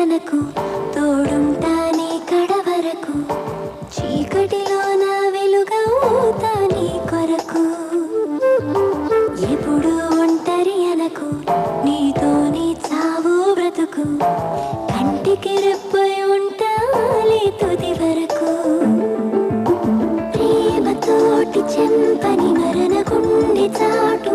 అనకు తోడుంటానే కడ వరకు చీకటిలో నా వెలుగవుతా నీ కొరకు. ఎప్పుడు ఒంటరి అనకు నీతోనే చావు బ్రతుకు. కంటికి రెప్పై ఉంటాలి తుది వరకు. ప్రేమతోటి చెంపని మరణ గుండె చాటు